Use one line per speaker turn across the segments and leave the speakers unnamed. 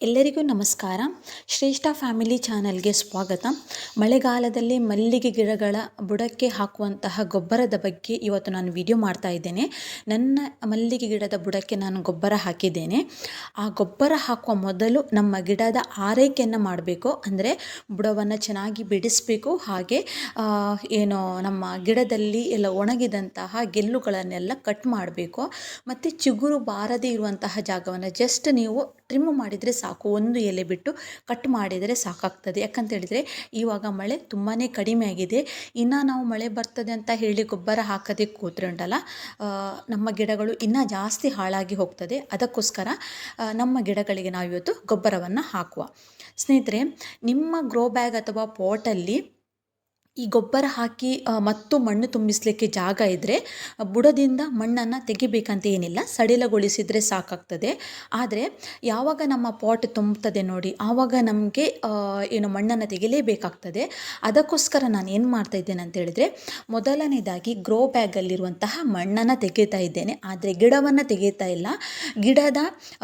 ಎಲ್ಲರಿಗೂ ನಮಸ್ಕಾರ. ಶ್ರೇಷ್ಠ ಫ್ಯಾಮಿಲಿ ಚಾನಲ್ಗೆ ಸ್ವಾಗತ. ಮಳೆಗಾಲದಲ್ಲಿ ಮಲ್ಲಿಗೆ ಗಿಡಗಳ ಬುಡಕ್ಕೆ ಹಾಕುವಂತಹ ಗೊಬ್ಬರದ ಬಗ್ಗೆ ಇವತ್ತು ನಾನು ವಿಡಿಯೋ ಮಾಡ್ತಾ ಇದ್ದೇನೆ. ನನ್ನ ಮಲ್ಲಿಗೆ ಗಿಡದ ಬುಡಕ್ಕೆ ನಾನು ಗೊಬ್ಬರ ಹಾಕಿದ್ದೇನೆ. ಆ ಗೊಬ್ಬರ ಹಾಕುವ ಮೊದಲು ನಮ್ಮ ಗಿಡದ ಆರೈಕೆಯನ್ನು ಮಾಡಬೇಕು. ಅಂದರೆ ಬುಡವನ್ನು ಚೆನ್ನಾಗಿ ಬಿಡಿಸಬೇಕು. ಹಾಗೆ ಏನು ನಮ್ಮ ಗಿಡದಲ್ಲಿ ಎಲ್ಲ ಒಣಗಿದಂತಹ ಗೆಲ್ಲುಗಳನ್ನೆಲ್ಲ ಕಟ್ ಮಾಡಬೇಕು. ಮತ್ತು ಚಿಗುರು ಬಾರದೇ ಇರುವಂತಹ ಜಾಗವನ್ನು ಜಸ್ಟ್ ನೀವು ಟ್ರಿಮ್ ಮಾಡಿದರೆ ಸಾಕು. ಒಂದು ಎಲೆ ಬಿಟ್ಟು ಕಟ್ ಮಾಡಿದರೆ ಸಾಕಾಗ್ತದೆ. ಯಾಕಂತ ಹೇಳಿದರೆ ಇವಾಗ ಮಳೆ ತುಂಬಾ ಕಡಿಮೆ ಆಗಿದೆ. ಇನ್ನು ನಾವು ಮಳೆ ಬರ್ತದೆ ಅಂತ ಹೇಳಿ ಗೊಬ್ಬರ ಹಾಕದೆ ಕೂತ್ರೆ ನಮ್ಮ ಗಿಡಗಳು ಇನ್ನೂ ಜಾಸ್ತಿ ಹಾಳಾಗಿ ಹೋಗ್ತದೆ. ಅದಕ್ಕೋಸ್ಕರ ನಮ್ಮ ಗಿಡಗಳಿಗೆ ನಾವು ಇವತ್ತು ಗೊಬ್ಬರವನ್ನು ಹಾಕುವ. ಸ್ನೇಹಿತರೆ, ನಿಮ್ಮ ಗ್ರೋ ಬ್ಯಾಗ್ ಅಥವಾ ಪಾಟಲ್ಲಿ ಈ ಗೊಬ್ಬರ ಹಾಕಿ ಮತ್ತು ಮಣ್ಣು ತುಂಬಿಸಲಿಕ್ಕೆ ಜಾಗ ಇದ್ದರೆ ಬುಡದಿಂದ ಮಣ್ಣನ್ನು ತೆಗಿಬೇಕಂತ ಏನಿಲ್ಲ. ಸಡಿಲಗೊಳಿಸಿದರೆ ಸಾಕಾಗ್ತದೆ. ಆದರೆ, ಯಾವಾಗ ನಮ್ಮ ಪಾಟ್ ತುಂಬುತ್ತದೆ ನೋಡಿ, ಆವಾಗ ನಮಗೆ ಏನು ಮಣ್ಣನ್ನು ತೆಗಿಲೇಬೇಕಾಗ್ತದೆ. ಅದಕ್ಕೋಸ್ಕರ ನಾನು ಏನು ಮಾಡ್ತಾ ಇದ್ದೇನೆ ಅಂತ ಹೇಳಿದರೆ, ಮೊದಲನೇದಾಗಿ ಗ್ರೋ ಬ್ಯಾಗಲ್ಲಿರುವಂತಹ ಮಣ್ಣನ್ನು ತೆಗೀತಾ ಇದ್ದೇನೆ. ಆದರೆ ಗಿಡವನ್ನು ತೆಗಿತಾ ಇಲ್ಲ. ಗಿಡದ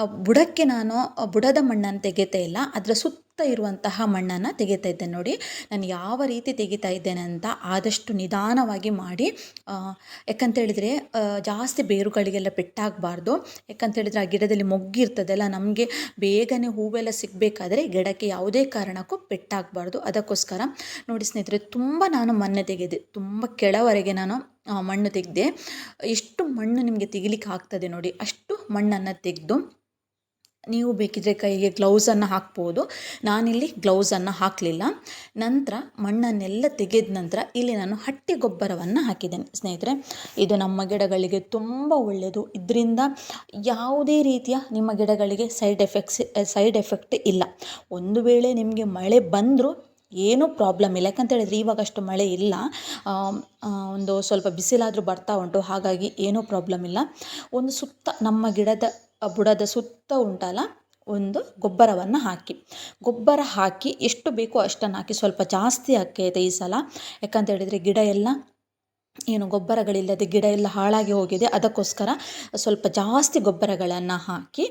ಬುಡಕ್ಕೆ ನಾನು ಬುಡದ ಮಣ್ಣನ್ನು ತೆಗೆತಾ ಇಲ್ಲ. ಅದರ ಸುತ್ತ ಇರುವಂತಹ ಮಣ್ಣನ್ನು ತೆಗಿತಾ ಇದ್ದೆ ನೋಡಿ. ನಾನು ಯಾವ ರೀತಿ ತೆಗಿತಾ ಇದ್ದೇನೆ ಅಂತ ಆದಷ್ಟು ನಿಧಾನವಾಗಿ ಮಾಡಿ ಯಾಕಂತೇಳಿದರೆ ಜಾಸ್ತಿ ಬೇರುಗಳಿಗೆಲ್ಲ ಪೆಟ್ಟಾಗಬಾರ್ದು. ಯಾಕಂತೇಳಿದರೆ ಆ ಗಿಡದಲ್ಲಿ ಮೊಗ್ಗಿರ್ತದಲ್ಲ ನಮಗೆ ಬೇಗನೆ ಹೂವೆಲ್ಲ ಸಿಗಬೇಕಾದ್ರೆ ಗಿಡಕ್ಕೆ ಯಾವುದೇ ಕಾರಣಕ್ಕೂ ಪೆಟ್ಟಾಗಬಾರ್ದು. ಅದಕ್ಕೋಸ್ಕರ ನೋಡಿ ಸ್ನೇಹಿತರೆ, ತುಂಬ ನಾನು ಮೊನ್ನೆ ತೆಗೆದೆ. ತುಂಬ ಕೆಳವರೆಗೆ ನಾನು ಮಣ್ಣು ತೆಗೆದೆ. ಎಷ್ಟು ಮಣ್ಣು ನಿಮಗೆ ತೆಗಿಲಿಕ್ಕೆ ಆಗ್ತದೆ ನೋಡಿ, ಅಷ್ಟು ಮಣ್ಣನ್ನು ತೆಗೆದು ನೀವು ಬೇಕಿದ್ರೆ ಕೈಗೆ ಗ್ಲೌಸನ್ನು ಹಾಕ್ಬೋದು. ನಾನಿಲ್ಲಿ ಗ್ಲೌಸನ್ನು ಹಾಕಲಿಲ್ಲ. ನಂತರ ಮಣ್ಣನ್ನೆಲ್ಲ ತೆಗೆದ ನಂತರ ಇಲ್ಲಿ ನಾನು ಹಟ್ಟಿ ಗೊಬ್ಬರವನ್ನು ಹಾಕಿದ್ದೇನೆ. ಸ್ನೇಹಿತರೆ, ಇದು ನಮ್ಮ ಗಿಡಗಳಿಗೆ ತುಂಬ ಒಳ್ಳೆಯದು ಇದರಿಂದ ಯಾವುದೇ ರೀತಿಯ ನಿಮ್ಮ ಗಿಡಗಳಿಗೆ ಸೈಡ್ ಎಫೆಕ್ಟ್ಸ್ ಸೈಡ್ ಎಫೆಕ್ಟ್ ಇಲ್ಲ. ಒಂದು ವೇಳೆ ನಿಮಗೆ ಮಳೆ ಬಂದರೂ ಏನೂ ಪ್ರಾಬ್ಲಮ್ ಇಲ್ಲ. ಯಾಕಂತ ಹೇಳಿದ್ರೆ ಇವಾಗ ಅಷ್ಟು ಮಳೆ ಇಲ್ಲ. ಒಂದು ಸ್ವಲ್ಪ ಬಿಸಿಲಾದರೂ ಬರ್ತಾ ಉಂಟು. ಹಾಗಾಗಿ ಏನೂ ಪ್ರಾಬ್ಲಮ್ ಇಲ್ಲ. ಒಂದು ಸುತ್ತ, ನಮ್ಮ ಗಿಡದ, ಬುಡದ ಸುತ್ತ ಉಂಟಲ್ಲ, ಒಂದು ಗೊಬ್ಬರವನ್ನು ಹಾಕಿ. ಗೊಬ್ಬರ ಹಾಕಿ ಎಷ್ಟು ಬೇಕೋ ಅಷ್ಟನ್ನು ಹಾಕಿ. ಸ್ವಲ್ಪ ಜಾಸ್ತಿ ಹಾಕೈತೆ ಈ ಸಲ. ಯಾಕಂತ ಹೇಳಿದರೆ ಗಿಡ ಎಲ್ಲ ಏನು ಗೊಬ್ಬರಗಳಿಲ್ಲದೆ ಗಿಡ ಎಲ್ಲ ಹಾಳಾಗಿ ಹೋಗಿದೆ, ಅದಕ್ಕೋಸ್ಕರ ಸ್ವಲ್ಪ ಜಾಸ್ತಿ ಗೊಬ್ಬರಗಳನ್ನು ಹಾಕಿ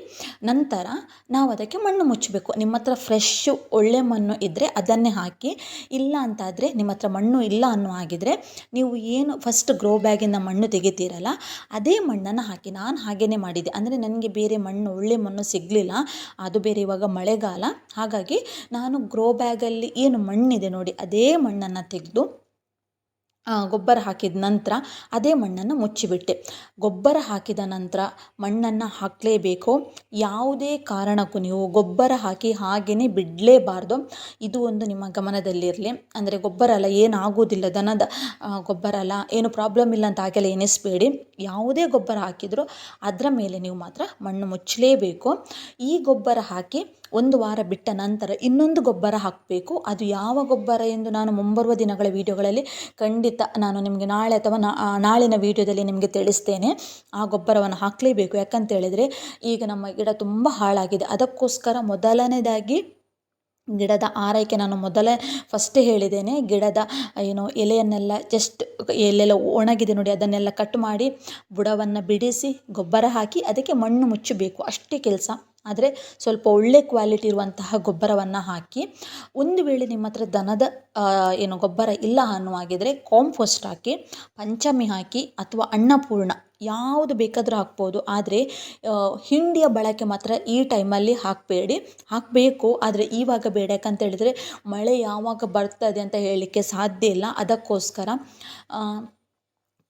ನಂತರ ನಾವು ಅದಕ್ಕೆ ಮಣ್ಣು ಮುಚ್ಚಬೇಕು. ನಿಮ್ಮ ಹತ್ರ ಫ್ರೆಶ್ಶು ಒಳ್ಳೆ ಮಣ್ಣು ಇದ್ದರೆ ಅದನ್ನೇ ಹಾಕಿ, ಇಲ್ಲ ಅಂತಾದರೆ ನಿಮ್ಮ ಹತ್ರ ಮಣ್ಣು ಇಲ್ಲ ಅನ್ನೋ ಹಾಗಿದ್ರೆ ನೀವು ಏನು ಫಸ್ಟ್ ಗ್ರೋ ಬ್ಯಾಗಿಂದ ಮಣ್ಣು ತೆಗಿತೀರಲ್ಲ, ಅದೇ ಮಣ್ಣನ್ನು ಹಾಕಿ. ನಾನು ಹಾಗೇ ಮಾಡಿದ್ದೆ. ಅಂದರೆ ನನಗೆ ಬೇರೆ ಮಣ್ಣು, ಒಳ್ಳೆ ಮಣ್ಣು ಸಿಗಲಿಲ್ಲ. ಅದು ಬೇರೆ ಇವಾಗ ಮಳೆಗಾಲ. ಹಾಗಾಗಿ ನಾನು ಗ್ರೋ ಬ್ಯಾಗಲ್ಲಿ ಏನು ಮಣ್ಣಿದೆ ನೋಡಿ, ಅದೇ ಮಣ್ಣನ್ನು ತೆಗೆದು ಗೊಬ್ಬರ ಹಾಕಿದ ನಂತರ ಅದೇ ಮಣ್ಣನ್ನು ಮುಚ್ಚಿಬಿಟ್ಟೆ. ಗೊಬ್ಬರ ಹಾಕಿದ ನಂತರ ಮಣ್ಣನ್ನು ಹಾಕಲೇಬೇಕು. ಯಾವುದೇ ಕಾರಣಕ್ಕೂ ನೀವು ಗೊಬ್ಬರ ಹಾಕಿ ಹಾಗೆಯೇ ಬಿಡಲೇಬಾರ್ದು. ಇದು ಒಂದು ನಿಮ್ಮ ಗಮನದಲ್ಲಿರಲಿ. ಅಂದರೆ ಗೊಬ್ಬರ ಅಲ್ಲ ಏನಾಗೋದಿಲ್ಲ ದನದ ಗೊಬ್ಬರ ಅಲ್ಲ ಏನು ಪ್ರಾಬ್ಲಮ್ ಇಲ್ಲ ಅಂತ ಹಾಗೆಲ್ಲ ಎನಿಸಬೇಡಿ ಯಾವುದೇ ಗೊಬ್ಬರ ಹಾಕಿದರೂ ಅದರ ಮೇಲೆ ನೀವು ಮಾತ್ರ ಮಣ್ಣು ಮುಚ್ಚಲೇಬೇಕು ಈ ಗೊಬ್ಬರ ಹಾಕಿ ಒಂದು ವಾರ ಬಿಟ್ಟ ನಂತರ ಇನ್ನೊಂದು ಗೊಬ್ಬರ ಹಾಕಬೇಕು. ಅದು ಯಾವ ಗೊಬ್ಬರ ಎಂದು ನಾನು ಮುಂಬರುವ ದಿನಗಳ ವಿಡಿಯೋಗಳಲ್ಲಿ ಖಂಡಿತ ನಾನು ನಿಮಗೆ ನಾಳೆ ಅಥವಾ ನಾಳಿನ ವಿಡಿಯೋದಲ್ಲಿ ನಿಮಗೆ ತಿಳಿಸ್ತೇನೆ. ಆ ಗೊಬ್ಬರವನ್ನು ಹಾಕಲೇಬೇಕು. ಯಾಕಂತ ಹೇಳಿದರೆ ಈಗ ನಮ್ಮ ಗಿಡ ತುಂಬ ಹಾಳಾಗಿದೆ. ಅದಕ್ಕೋಸ್ಕರ ಮೊದಲನೇದಾಗಿ ಗಿಡದ ಆರೈಕೆ ನಾನು ಮೊದಲೇ ಫಸ್ಟೇ ಹೇಳಿದ್ದೇನೆ. ಗಿಡದ, ಏನು, ಎಲೆಯನ್ನೆಲ್ಲ ಜಸ್ಟ್ ಎಲೆಲ್ಲ ಒಣಗಿದೆ ನೋಡಿ, ಅದನ್ನೆಲ್ಲ ಕಟ್ ಮಾಡಿ ಬುಡವನ್ನು ಬಿಡಿಸಿ ಗೊಬ್ಬರ ಹಾಕಿ ಅದಕ್ಕೆ ಮಣ್ಣು ಮುಚ್ಚಬೇಕು. ಅಷ್ಟೇ ಕೆಲಸ. ಆದರೆ ಸ್ವಲ್ಪ ಒಳ್ಳೆ ಕ್ವಾಲಿಟಿ ಇರುವಂತಹ ಗೊಬ್ಬರವನ್ನು ಹಾಕಿ ಒಂದು ವೇಳೆ ನಿಮ್ಮ ಹತ್ರ ದನದ ಏನು ಗೊಬ್ಬರ ಇಲ್ಲ ಅನ್ನುವಾಗಿದ್ದರೆ ಕಾಂಪೋಸ್ಟ್ ಹಾಕಿ, ಪಂಚಮಿ ಹಾಕಿ ಅಥವಾ ಅನ್ನಪೂರ್ಣ ಯಾವುದು ಬೇಕಾದರೂ ಹಾಕ್ಬೋದು. ಆದರೆ ಹಿಂಡಿಯ ಬಳಕೆ ಮಾತ್ರ ಈ ಟೈಮಲ್ಲಿ ಹಾಕಬೇಡಿ. ಹಾಕಬೇಕು, ಆದರೆ ಇವಾಗ ಬೇಡ ಯಾಕಂತ ಹೇಳಿದರೆ ಮಳೆ ಯಾವಾಗ ಬರ್ತದೆ ಅಂತ ಹೇಳಲಿಕ್ಕೆ ಸಾಧ್ಯ ಇಲ್ಲ. ಅದಕ್ಕೋಸ್ಕರ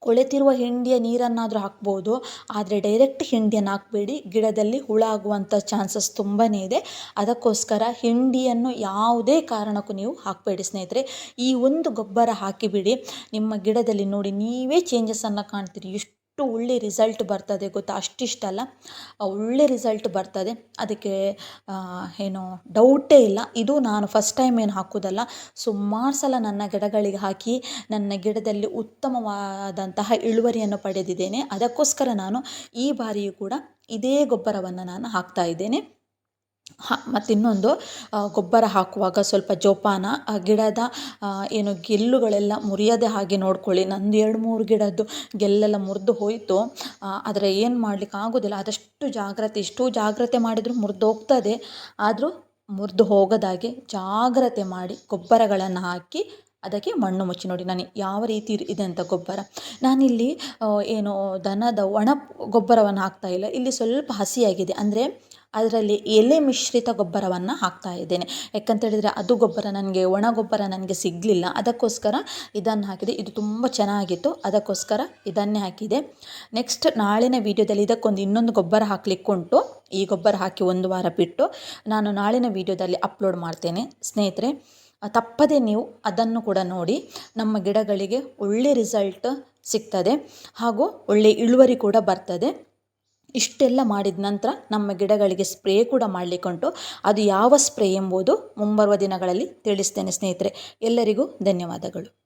ಕೊಳೆತಿರುವ ಹಿಂಡಿಯ ನೀರನ್ನಾದರೂ ಹಾಕ್ಬೋದು, ಆದರೆ ಡೈರೆಕ್ಟ್ ಹಿಂಡಿಯನ್ನು ಹಾಕಬೇಡಿ. ಗಿಡದಲ್ಲಿ ಹುಳ ಆಗುವಂಥ ಚಾನ್ಸಸ್ ತುಂಬಾ ಇದೆ. ಅದಕ್ಕೋಸ್ಕರ ಹಿಂಡಿಯನ್ನು ಯಾವುದೇ ಕಾರಣಕ್ಕೂ ನೀವು ಹಾಕಬೇಡಿ ಸ್ನೇಹಿತರೆ. ಈ ಒಂದು ಗೊಬ್ಬರ ಹಾಕಿಬಿಡಿ. ನಿಮ್ಮ ಗಿಡದಲ್ಲಿ ನೋಡಿ ನೀವೇ ಚೇಂಜಸನ್ನು ಕಾಣ್ತೀರಿ. ಎಷ್ಟು ಒಳ್ಳೆ ರಿಸಲ್ಟ್ ಬರ್ತದೆ ಗೊತ್ತಾ? ಅಷ್ಟಿಷ್ಟಲ್ಲ. ಒಳ್ಳೆ ರಿಸಲ್ಟ್ ಬರ್ತದೆ. ಅದಕ್ಕೆ ಏನು ಡೌಟೇ ಇಲ್ಲ. ಇದು ನಾನು ಫಸ್ಟ್ ಟೈಮ್ ಏನು ಹಾಕೋದಲ್ಲ. ಸುಮಾರು ಸಲ ನನ್ನ ಗಿಡಗಳಿಗೆ ಹಾಕಿ, ನನ್ನ ಗಿಡದಲ್ಲಿ ಉತ್ತಮವಾದಂತಹ ಇಳುವರಿಯನ್ನು ಪಡೆದಿದ್ದೇನೆ. ಅದಕ್ಕೋಸ್ಕರ ನಾನು ಈ ಬಾರಿಯೂ ಕೂಡ ಇದೇ ಗೊಬ್ಬರವನ್ನು ನಾನು ಹಾಕ್ತಾ ಇದ್ದೇನೆ. ಹ ಮತ್ತು ಇನ್ನೊಂದು ಗೊಬ್ಬರ ಹಾಕುವಾಗ ಸ್ವಲ್ಪ ಜೋಪಾನ, ಆ, ಗಿಡದ ಏನು ಗೆಲ್ಲುಗಳೆಲ್ಲ ಮುರಿಯದೇ ಹಾಗೆ ನೋಡ್ಕೊಳ್ಳಿ. ನಂದು ಎರಡು, ಮೂರು ಗಿಡದ್ದು ಗೆಲ್ಲೆಲ್ಲ ಮುರಿದು ಹೋಯಿತು. ಆದರೆ ಏನು ಮಾಡಲಿಕ್ಕೆ ಆಗೋದಿಲ್ಲ. ಆದಷ್ಟು ಜಾಗ್ರತೆ, ಇಷ್ಟು ಜಾಗ್ರತೆ ಮಾಡಿದರೂ ಮುರಿದು ಹೋಗ್ತದೆ. ಆದರೂ ಮುರಿದು ಹೋಗದಾಗೆ ಜಾಗ್ರತೆ ಮಾಡಿ ಗೊಬ್ಬರಗಳನ್ನು ಹಾಕಿ ಅದಕ್ಕೆ ಮಣ್ಣು ಮುಚ್ಚಿ ನೋಡಿ, ನಾನು ಯಾವ ರೀತಿ ಇದೆ ಅಂತ ಗೊಬ್ಬರ. ನಾನಿಲ್ಲಿ ಏನು ದನದ ಒಣ ಗೊಬ್ಬರವನ್ನು ಹಾಕ್ತಾ ಇಲ್ಲ. ಇಲ್ಲಿ ಸ್ವಲ್ಪ ಹಸಿಯಾಗಿದೆ. ಅಂದರೆ ಅದರಲ್ಲಿ ಎಲೆ ಮಿಶ್ರಿತ ಗೊಬ್ಬರವನ್ನು ಹಾಕ್ತಾ ಇದ್ದೇನೆ. ಯಾಕಂತ ಹೇಳಿದರೆ ಅದು ಗೊಬ್ಬರ ನನಗೆ, ಒಣ ಗೊಬ್ಬರ ನನಗೆ ಸಿಗಲಿಲ್ಲ. ಅದಕ್ಕೋಸ್ಕರ ಇದನ್ನು ಹಾಕಿದೆ. ಇದು ತುಂಬ ಚೆನ್ನಾಗಿತ್ತು. ಅದಕ್ಕೋಸ್ಕರ ಇದನ್ನೇ ಹಾಕಿದೆ. ನೆಕ್ಸ್ಟ್ ನಾಳಿನ ವೀಡಿಯೋದಲ್ಲಿ ಇದಕ್ಕೊಂದು ಇನ್ನೊಂದು ಗೊಬ್ಬರ ಹಾಕಲಿಕ್ಕೆ ಉಂಟು. ಈ ಗೊಬ್ಬರ ಹಾಕಿ ಒಂದು ವಾರ ಬಿಟ್ಟು ನಾನು ನಾಳಿನ ವೀಡಿಯೋದಲ್ಲಿ ಅಪ್ಲೋಡ್ ಮಾಡ್ತೇನೆ. ಸ್ನೇಹಿತರೆ ತಪ್ಪದೆ ನೀವು ಅದನ್ನು ಕೂಡ ನೋಡಿ ನಮ್ಮ ಗಿಡಗಳಿಗೆ ಒಳ್ಳೆ ರಿಸಲ್ಟ್ ಸಿಗ್ತದೆ ಹಾಗೂ ಒಳ್ಳೆ ಇಳುವರಿ ಕೂಡ ಬರ್ತದೆ. ಇಷ್ಟೆಲ್ಲ ಮಾಡಿದ ನಂತರ ನಮ್ಮ ಗಿಡಗಳಿಗೆ ಸ್ಪ್ರೇ ಕೂಡ ಮಾಡಲಿಕ್ಕುಂಟು ಅದು ಯಾವ ಸ್ಪ್ರೇ ಎಂಬುದು ಮುಂಬರುವ ದಿನಗಳಲ್ಲಿ ತಿಳಿಸ್ತೇನೆ ಸ್ನೇಹಿತರೆ. ಎಲ್ಲರಿಗೂ ಧನ್ಯವಾದಗಳು.